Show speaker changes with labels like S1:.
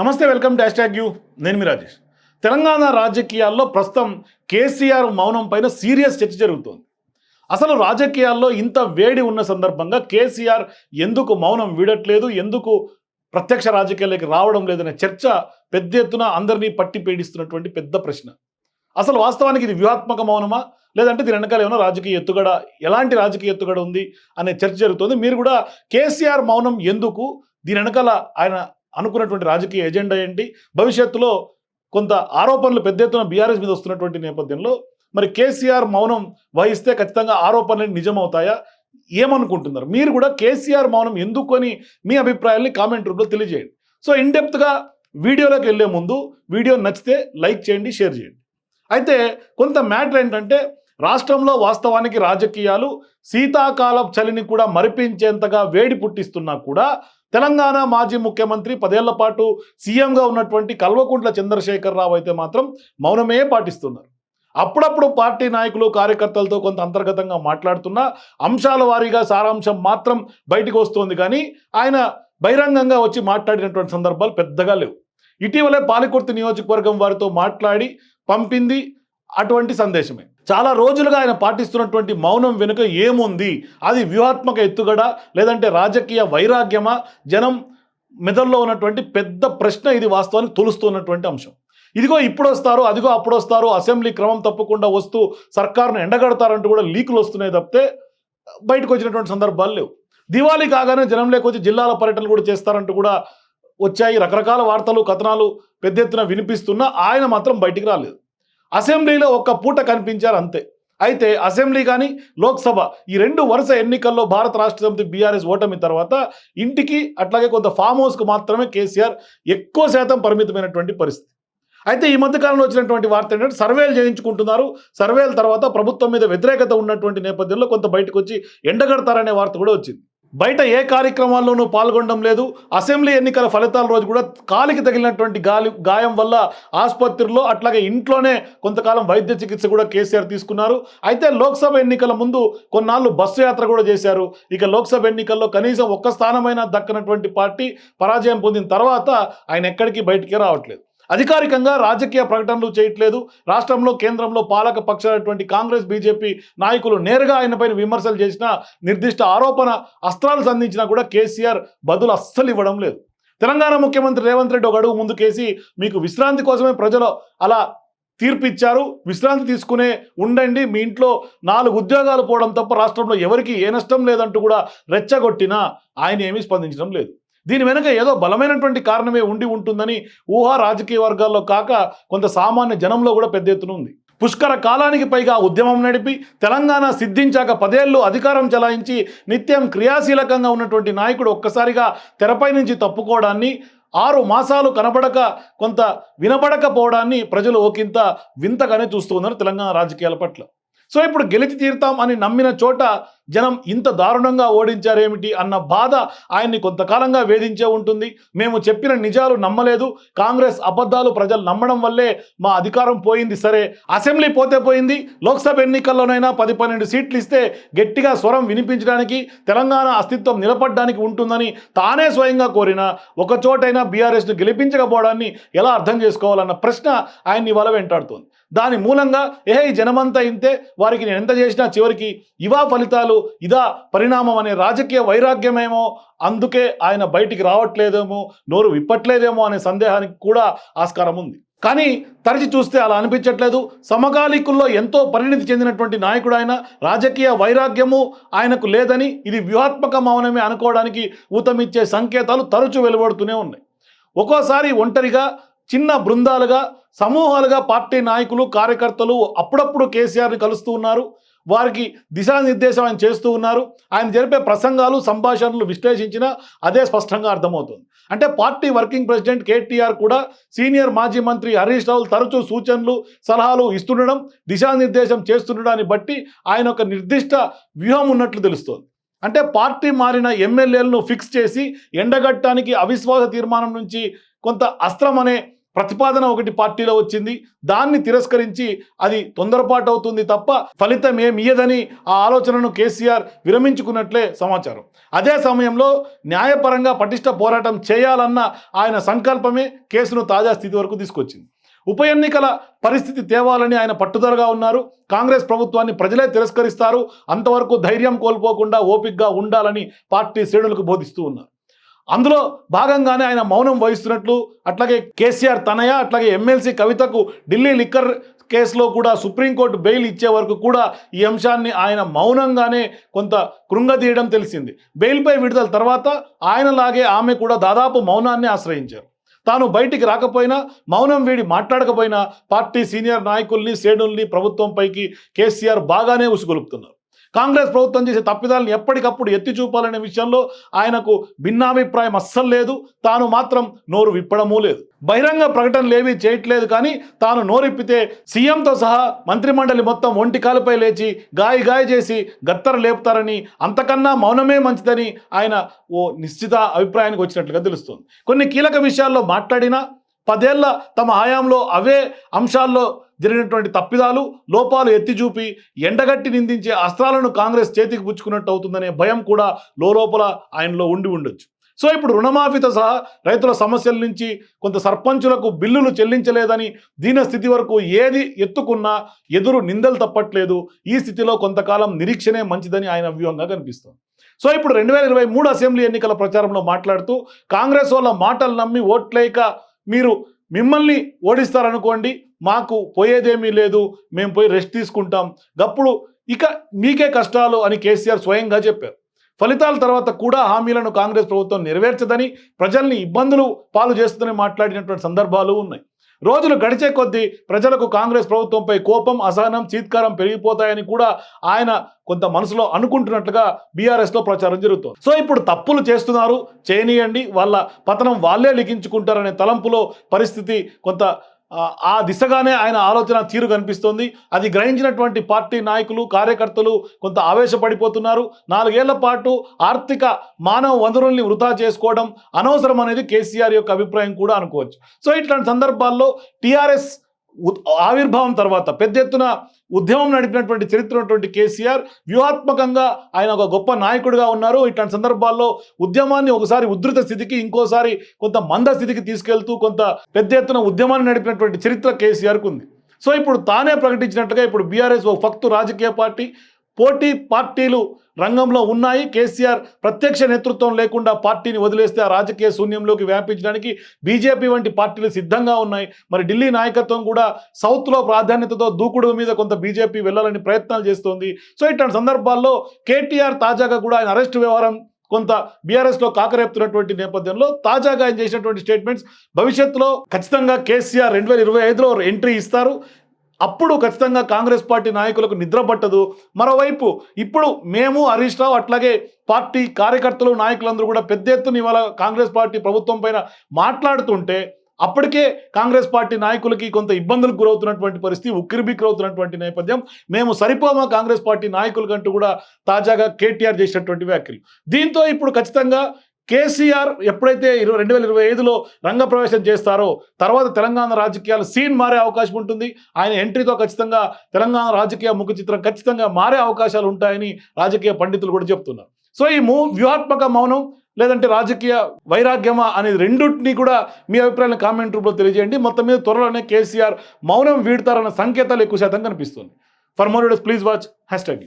S1: నమస్తే welcome dash tag you. నేను మీ రాజేష్. తెలంగాణ రాజకీయాల్లో ప్రస్తుతం కేసీఆర్ మౌనం పైన సీరియస్ చర్చ జరుగుతోంది. అసలు రాజకీయాల్లో ఇంత వేడి ఉన్న సందర్భంగా కేసీఆర్ ఎందుకు మౌనం వీడట్లేదు ఎందుకు ప్రత్యక్ష రాజకీయాల్లోకి రావడం లేదనే చర్చ పెద్ద ఎత్తున అందరినీ పట్టి పీడిస్తున్నటువంటి పెద్ద ప్రశ్న. అసలు వాస్తవానికి ఇది వ్యూహాత్మక మౌనమా? లేదంటే దీని వెనకాల ఏమైనా రాజకీయ ఎత్తుగడ ఎలాంటి రాజకీయ ఎత్తుగడ ఉంది అనే చర్చ జరుగుతుంది. మీరు కూడా కేసీఆర్ మౌనం ఎందుకు? దీని వెనకాల ఆయన అనుకున్నటువంటి రాజకీయ ఎజెండా ఏంటి? భవిష్యత్తులో కొంత ఆరోపణలు పెద్ద ఎత్తున బీఆర్ఎస్ మీద వస్తున్నటువంటి నేపథ్యంలో మరి కేసీఆర్ మౌనం వహిస్తే ఖచ్చితంగా ఆరోపణలు నిజమవుతాయా? ఏమనుకుంటున్నారు? మీరు కూడా కేసీఆర్ మౌనం ఎందుకు అని మీ అభిప్రాయాల్ని కామెంట్ రూపంలో తెలియజేయండి. సో ఇన్డెప్త్గా వీడియోలోకి వెళ్ళే ముందు వీడియో నచ్చితే లైక్ చేయండి షేర్ చేయండి. అయితే కొంత మ్యాటర్ ఏంటంటే రాష్ట్రంలో వాస్తవానికి రాజకీయాలు శీతాకాల చలిని కూడా మరిపించేంతగా వేడి పుట్టిస్తున్నా కూడా తెలంగాణ మాజీ ముఖ్యమంత్రి పదేళ్ళ పాటు సీఎంగా ఉన్నటువంటి కల్వకుంట్ల చంద్రశేఖర్ రావు అయితే మాత్రం మౌనమే పాటిస్తున్నారు. అప్పుడప్పుడు పార్టీ నాయకులు కార్యకర్తలతో కొంత అంతర్గతంగా మాట్లాడుతున్నా అంశాల వారీగా సారాంశం మాత్రం బయటకు వస్తోంది. కానీ ఆయన బహిరంగంగా వచ్చి మాట్లాడినటువంటి సందర్భాలు పెద్దగా లేవు. ఇటీవలే పాలకుర్తి నియోజకవర్గం వారితో మాట్లాడి పంపింది అటువంటి సందేశమే. చాలా రోజులుగా ఆయన పాటిస్తున్నటువంటి మౌనం వెనుక ఏముంది? అది వ్యూహాత్మక ఎత్తుగడ లేదంటే రాజకీయ వైరాగ్యమా? జనం మెదల్లో ఉన్నటువంటి పెద్ద ప్రశ్న ఇది వాస్తవానికి తొలుస్తున్నటువంటి అంశం. ఇదిగో ఇప్పుడు వస్తారు అదిగో అప్పుడు వస్తారు అసెంబ్లీ క్రమం తప్పకుండా వస్తూ సర్కారును ఎండగడతారంటూ కూడా లీకులు వస్తున్నాయి తప్పితే బయటకు వచ్చినటువంటి సందర్భాలు లేవు. దివాళీ కాగానే జనం లేకొచ్చి జిల్లాల పర్యటనలు కూడా చేస్తారంటూ కూడా వచ్చాయి. రకరకాల వార్తలు కథనాలు పెద్ద ఎత్తున వినిపిస్తున్నా ఆయన మాత్రం బయటికి రాలేదు. అసెంబ్లీలో ఒక్క పూట కనిపించారు అంతే. అయితే అసెంబ్లీ కానీ లోక్సభ ఈ రెండు వరుస ఎన్నికల్లో భారత రాష్ట్ర సమితి బీఆర్ఎస్ ఓటమి తర్వాత ఇంటికి అట్లాగే కొంత ఫామ్ హౌస్కు మాత్రమే కేసీఆర్ ఎక్కువ శాతం పరిమితమైనటువంటి పరిస్థితి. అయితే ఈ మధ్యకాలంలో వచ్చినటువంటి వార్త ఏంటంటే సర్వేలు చేయించుకుంటున్నారు. సర్వేల తర్వాత ప్రభుత్వం మీద వ్యతిరేకత ఉన్నటువంటి నేపథ్యంలో కొంత బయటకు వచ్చి ఎండగడతారనే వార్త కూడా వచ్చింది. బయట ఏ కార్యక్రమాల్లోనూ పాల్గొనడం లేదు. అసెంబ్లీ ఎన్నికల ఫలితాల రోజు కూడా కాలికి తగిలినటువంటి గాలి గాయం వల్ల ఆసుపత్రిలో అట్లాగే ఇంట్లోనే కొంతకాలం వైద్య చికిత్స కూడా కేసీఆర్ తీసుకున్నారు. అయితే లోక్సభ ఎన్నికల ముందు కొన్నాళ్ళు బస్సు యాత్ర కూడా చేశారు. ఇక లోక్సభ ఎన్నికల్లో కనీసం ఒక్క స్థానమైనా దక్కనటువంటి పార్టీ పరాజయం పొందిన తర్వాత ఆయన ఎక్కడికి బయటికి రావట్లేదు. అధికారికంగా రాజకీయ ప్రకటనలు చేయట్లేదు. రాష్ట్రంలో కేంద్రంలో పాలక పక్షమైనటువంటి కాంగ్రెస్ బీజేపీ నాయకులు నేరుగా ఆయనపైన విమర్శలు చేసినా నిర్దిష్ట ఆరోపణ అస్త్రాలు సంధించినా కూడా కేసీఆర్ బదులు అస్సలు ఇవ్వడం లేదు. తెలంగాణ ముఖ్యమంత్రి రేవంత్ రెడ్డి ఒక అడుగు ముందుకేసి మీకు విశ్రాంతి కోసమే ప్రజలు అలా తీర్పు ఇచ్చారు. విశ్రాంతి తీసుకునే ఉండండి. మీ ఇంట్లో నాలుగు ఉద్యోగాలు పోవడం తప్ప రాష్ట్రంలో ఎవరికి ఏ నష్టం లేదంటూ కూడా రెచ్చగొట్టినా ఆయన ఏమీ స్పందించడం లేదు. దీని వెనుక ఏదో బలమైనటువంటి కారణమే ఉండి ఉంటుందని ఊహా రాజకీయ వర్గాల్లో కాక కొంత సామాన్య జనంలో కూడా పెద్ద ఎత్తున ఉంది. పుష్కర కాలానికి పైగా ఉద్యమం నడిపి తెలంగాణ సిద్ధించాక పదేళ్ళు అధికారం చలాయించి నిత్యం క్రియాశీలకంగా ఉన్నటువంటి నాయకుడు ఒక్కసారిగా తెరపై నుంచి తప్పుకోవడాన్ని ఆరు మాసాలు కనబడక కొంత వినబడకపోవడాన్ని ప్రజలు ఒకంత వింతగానే చూస్తూ ఉన్నారు తెలంగాణ రాజకీయాల పట్ల. సో ఇప్పుడు గెలిచి తీరుతాం అని నమ్మిన చోట జనం ఇంత దారుణంగా ఓడించారేమిటి అన్న బాధ ఆయన్ని కొంతకాలంగా వేధించే ఉంటుంది. మేము చెప్పిన నిజాలు నమ్మలేదు. కాంగ్రెస్ అబద్ధాలు ప్రజలు నమ్మడం వల్లే మా అధికారం పోయింది సరే. అసెంబ్లీ పోతే పోయింది. లోక్సభ ఎన్నికల్లోనైనా పది పన్నెండు సీట్లు ఇస్తే గట్టిగా స్వరం వినిపించడానికి తెలంగాణ అస్తిత్వం నిలబడడానికి ఉంటుందని తానే స్వయంగా కోరిన ఒక చోటైనా బీఆర్ఎస్ను గెలిపించకపోవడాన్ని ఎలా అర్థం చేసుకోవాలన్న ప్రశ్న ఆయన్ని ఇవాళ వెంటాడుతోంది. దాని మూలంగా ఏ ఈ జనమంతా ఇంతే వారికి నేను ఎంత చేసినా చివరికి ఇవా ఫలితాలు ఇదా పరిణామం అనే రాజకీయ వైరాగ్యమేమో అందుకే ఆయన బయటికి రావట్లేదేమో నోరు విప్పట్లేదేమో అనే సందేహానికి కూడా ఆస్కారం ఉంది కానీ తరచి చూస్తే అలా అనిపించట్లేదు. సమకాలీకుల్లో ఎంతో పరిణితి చెందినటువంటి నాయకుడు ఆయన రాజకీయ వైరాగ్యము ఆయనకు లేదని ఇది వ్యూహాత్మక మౌనమే అనుకోవడానికి ఊతమిచ్చే సంకేతాలు తరచూ వెలువడుతూనే ఉన్నాయి. ఒక్కోసారి ఒంటరిగా చిన్న బృందాలుగా సమూహాలుగా పార్టీ నాయకులు కార్యకర్తలు అప్పుడప్పుడు కేసీఆర్ని కలుస్తూ ఉన్నారు. వారికి దిశానిర్దేశం ఆయన చేస్తూ ఉన్నారు. ఆయన జరిపే ప్రసంగాలు సంభాషణలు విశ్లేషించినా అదే స్పష్టంగా అర్థమవుతుంది. అంటే పార్టీ వర్కింగ్ ప్రెసిడెంట్ కేటీఆర్ కూడా సీనియర్ మాజీ మంత్రి హరీష్ రావు తరచూ సూచనలు సలహాలు ఇస్తుండడం దిశానిర్దేశం చేస్తుండడాన్ని బట్టి ఆయన ఒక నిర్దిష్ట వ్యూహం ఉన్నట్లు తెలుస్తోంది. అంటే పార్టీ మారిన ఎమ్మెల్యేలను ఫిక్స్ చేసి ఎండగట్టడానికి అవిశ్వాస తీర్మానం నుంచి కొంత అస్త్రం అనే ప్రతిపాదన ఒకటి పార్టీలో వచ్చింది. దాన్ని తిరస్కరించి అది తొందరపాటు అవుతుంది తప్ప ఫలితం ఏమియదని ఆ ఆలోచనను కేసీఆర్ విరమించుకున్నట్లే సమాచారం. అదే సమయంలో న్యాయపరంగా పటిష్ట పోరాటం చేయాలన్న ఆయన సంకల్పమే కేసును తాజా స్థితి వరకు తీసుకొచ్చింది. ఉప ఎన్నికల పరిస్థితి తేవాలని ఆయన పట్టుదలగా ఉన్నారు. కాంగ్రెస్ ప్రభుత్వాన్ని ప్రజలే తిరస్కరిస్తారు. అంతవరకు ధైర్యం కోల్పోకుండా ఓపిక్గా ఉండాలని పార్టీ శ్రేణులకు బోధిస్తూ ఉన్నారు. అందులో భాగంగానే ఆయన మౌనం వహిస్తున్నట్లు అట్లాగే కేసీఆర్ తనయ అట్లాగే ఎమ్మెల్సీ కవితకు ఢిల్లీ లిక్కర్ కేసులో కూడా సుప్రీంకోర్టు బెయిల్ ఇచ్చే వరకు కూడా ఈ అంశాన్ని ఆయన మౌనంగానే కొంత కృంగదీయడం తెలిసింది. బెయిల్పై విడుదల తర్వాత ఆయనలాగే ఆమె కూడా దాదాపు మౌనాన్ని ఆశ్రయించారు. తాను బయటికి రాకపోయినా మౌనం వీడి మాట్లాడకపోయినా పార్టీ సీనియర్ నాయకుల్ని శ్రేణుల్ని ప్రభుత్వంపైకి కేసీఆర్ బాగానే ఉసుగొలుపుతున్నారు. కాంగ్రెస్ ప్రభుత్వం చేసే తప్పిదాలను ఎప్పటికప్పుడు ఎత్తి చూపాలనే విషయంలో ఆయనకు భిన్నాభిప్రాయం అస్సలు లేదు. తాను మాత్రం నోరు విప్పడమూ లేదు. బహిరంగ ప్రకటనలు ఏమీ చేయట్లేదు కానీ తాను నోరిప్పితే సీఎంతో సహా మంత్రిమండలి మొత్తం ఒంటి కాలుపై లేచి గాయ గాయ చేసి గత్తర లేపుతారని అంతకన్నా మౌనమే మంచిదని ఆయన ఓ నిశ్చిత అభిప్రాయానికి వచ్చినట్లుగా తెలుస్తుంది. కొన్ని కీలక విషయాల్లో మాట్లాడినా పదేళ్ళ తమ హయాంలో అవే అంశాల్లో జరిగినటువంటి తప్పిదాలు లోపాలు ఎత్తి చూపి ఎండగట్టి నిందించే అస్త్రాలను కాంగ్రెస్ చేతికి పుచ్చుకున్నట్టు అవుతుందనే భయం కూడా లోపల ఆయనలో ఉండి ఉండొచ్చు. సో ఇప్పుడు రుణమాఫీతో సహా రైతుల సమస్యల నుంచి కొంత సర్పంచులకు బిల్లులు చెల్లించలేదని దీన స్థితి వరకు ఏది ఎత్తుకున్నా ఎదురు నిందలు తప్పట్లేదు. ఈ స్థితిలో కొంతకాలం నిరీక్షనే మంచిదని ఆయన వ్యూహంగా కనిపిస్తోంది. సో ఇప్పుడు రెండు వేల ఇరవై మూడు అసెంబ్లీ ఎన్నికల ప్రచారంలో మాట్లాడుతూ కాంగ్రెస్ వాళ్ళ మాటలు నమ్మి ఓట్లేక మీరు మిమ్మల్ని ఓడిస్తారనుకోండి మాకు పోయేదేమీ లేదు మేము పోయి రెస్ట్ తీసుకుంటాం. గప్పుడు ఇక మీకే కష్టాలు అని కేసీఆర్ స్వయంగా చెప్పారు. ఫలితాల తర్వాత కూడా హామీలను కాంగ్రెస్ ప్రభుత్వం నెరవేర్చదని ప్రజల్ని ఇబ్బందులు పాలు చేస్తుందని మాట్లాడినటువంటి సందర్భాలు ఉన్నాయి. రోజులు గడిచే కొద్దీ ప్రజలకు కాంగ్రెస్ ప్రభుత్వంపై కోపం అసహనం చీత్కారం పెరిగిపోతాయని కూడా ఆయన కొంత మనసులో అనుకుంటున్నట్లుగా బీఆర్ఎస్లో ప్రచారం జరుగుతుంది. సో ఇప్పుడు తప్పులు చేస్తున్నారు చేయనీయండి వాళ్ళ పతనం వాళ్ళే లిఖించుకుంటారనే తలంపులో పరిస్థితి కొంత ఆ దిశగానే ఆయన ఆలోచన తీరు కనిపిస్తోంది. అది గ్రహించినటువంటి పార్టీ నాయకులు కార్యకర్తలు కొంత ఆవేశపడిపోతున్నారు. నాలుగేళ్ళ పాటు ఆర్థిక మానవ వనరుల్ని వృధా చేసుకోవడం అనవసరం అనేది కేసీఆర్ యొక్క అభిప్రాయం కూడా అనుకోవచ్చు. సో ఇట్లాంటి సందర్భాల్లో టీఆర్ఎస్ ఆవిర్భావం తర్వాత పెద్ద ఎత్తున ఉద్యమం నడిపినటువంటి చరిత్ర ఉన్నటువంటి కేసీఆర్ వ్యూహాత్మకంగా ఆయన ఒక గొప్ప నాయకుడిగా ఉన్నారు. ఇట్లాంటి సందర్భాల్లో ఉద్యమాన్ని ఒకసారి ఉధృత స్థితికి ఇంకోసారి కొంత మంద స్థితికి తీసుకెళ్తూ కొంత పెద్ద ఎత్తున ఉద్యమాన్ని నడిపినటువంటి చరిత్ర కేసీఆర్కు ఉంది. సో ఇప్పుడు తానే ప్రకటించినట్టుగా ఇప్పుడు బీఆర్ఎస్ ఒక ఫక్తు రాజకీయ పార్టీ పోటీ పార్టీలు రంగంలో ఉన్నాయి. కేసీఆర్ ప్రత్యక్ష నేతృత్వం లేకుండా పార్టీని వదిలేస్తే ఆ రాజకీయ శూన్యంలోకి వ్యాపించడానికి బీజేపీ వంటి పార్టీలు సిద్ధంగా ఉన్నాయి. మరి ఢిల్లీ నాయకత్వం కూడా సౌత్లో ప్రాధాన్యతతో దూకుడు మీద కొంత బీజేపీ వెళ్ళాలని ప్రయత్నాలు చేస్తోంది. సో ఇట్లాంటి సందర్భాల్లో కేటీఆర్ తాజాగా కూడా ఆయన అరెస్ట్ వ్యవహారం కొంత బీఆర్ఎస్లో కాకరేపుతున్నటువంటి నేపథ్యంలో తాజాగా ఆయన చేసినటువంటి స్టేట్మెంట్స్ భవిష్యత్తులో ఖచ్చితంగా కేసీఆర్ రెండు వేల ఇరవై ఐదులో ఎంట్రీ ఇస్తారు. అప్పుడు ఖచ్చితంగా కాంగ్రెస్ పార్టీ నాయకులకు నిద్ర పట్టదు. మరోవైపు ఇప్పుడు మేము హరీష్ రావు అట్లాగే పార్టీ కార్యకర్తలు నాయకులందరూ కూడా పెద్ద ఎత్తున ఇవాళ కాంగ్రెస్ పార్టీ ప్రభుత్వం పైన మాట్లాడుతుంటే అప్పటికే కాంగ్రెస్ పార్టీ నాయకులకి కొంత ఇబ్బందులకు గురవుతున్నటువంటి పరిస్థితి ఉక్కిరిబిక్కిరవుతున్నటువంటి నేపథ్యం. మేము సరిపోమా కాంగ్రెస్ పార్టీ నాయకులకంటూ కూడా తాజాగా కేటీఆర్ చేసినటువంటి వ్యాఖ్యలు. దీంతో ఇప్పుడు ఖచ్చితంగా కేసీఆర్ ఎప్పుడైతే ఇరవై రెండు వేల ఇరవై ఐదులో రంగప్రవేశం చేస్తారో తర్వాత తెలంగాణ రాజకీయాలు సీన్ మారే అవకాశం ఉంటుంది. ఆయన ఎంట్రీతో ఖచ్చితంగా తెలంగాణ రాజకీయ ముఖ చిత్రం ఖచ్చితంగా మారే అవకాశాలు ఉంటాయని రాజకీయ పండితులు కూడా చెప్తున్నారు. సో ఈ మూ వ్యూహాత్మక మౌనం లేదంటే రాజకీయ వైరాగ్యమా అనేది రెండింటినీ కూడా మీ అభిప్రాయాలను కామెంట్ రూపంలో తెలియజేయండి. మొత్తం మీద త్వరలోనే కేసీఆర్ మౌనం వీడతారన్న సంకేతాలు ఎక్కువ శాతం కనిపిస్తుంది for more please watch hashtag